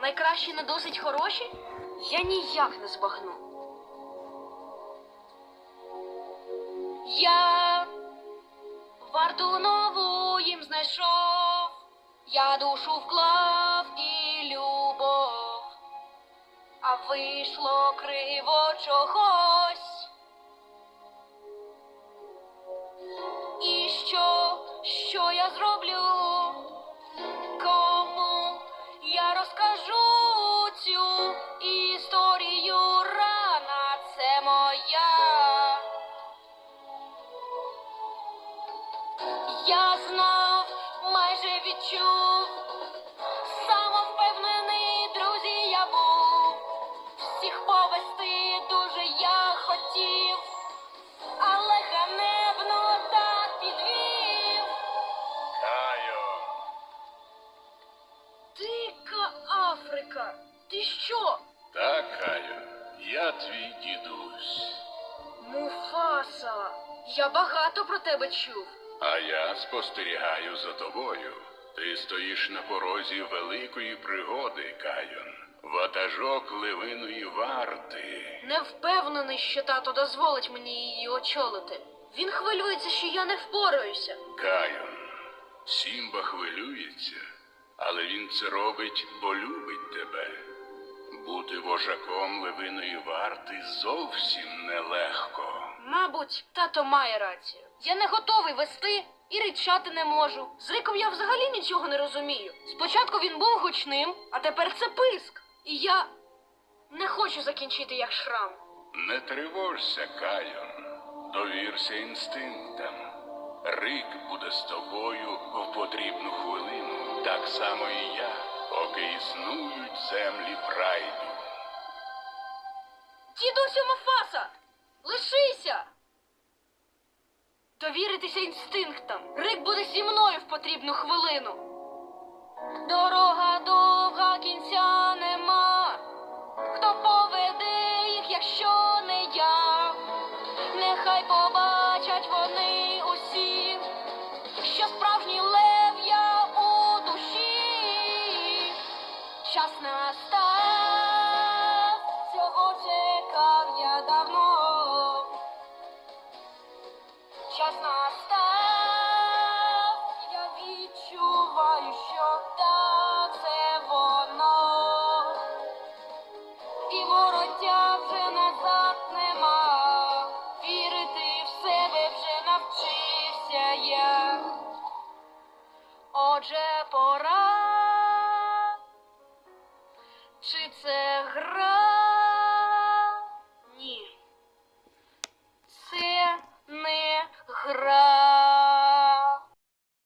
Найкращі не досить хороші? Я ніяк не збагну. Я варту нову їм знайшов, я душу вклав і любов, а вийшло криво чогось. І що, що я зроблю? Моя. Я знав, майже відчув, самовпевнений друзі я був, всіх повести дуже я хотів, але ганебно так підвів. Кайон, Дика Африка, ти що? так, Кайон, я твій дідусь. Муфаса, я багато про тебе чув. А я спостерігаю за тобою. Ти стоїш на порозі великої пригоди, Кайон. Ватажок ливиної варти. Не впевнений, що тато дозволить мені її очолити. Він хвилюється, що я не впораюся. Кайон. Сімба хвилюється, але він це робить, бо любить тебе. Бути вожаком ливиної варти зовсім нелегко. Мабуть, тато має рацію. Я не готовий вести і ричати не можу. З риком я взагалі нічого не розумію. Спочатку він був гучним, а тепер це писк. І я не хочу закінчити як шрам. Не тривожся, Кайон. Довірся інстинктам. Рик буде з тобою в потрібну хвилину, так само і я, існують землі прайду. Дідусю Мафаса, лишися! Довіритися інстинктам. Рик буде зі мною в потрібну хвилину. Дорога довга, Час настав, цього чекав я давно. Час настав, я відчуваю, що так це воно. І вороття вже назад нема. Вірити в себе вже навчився я. Отже, пора. Гра.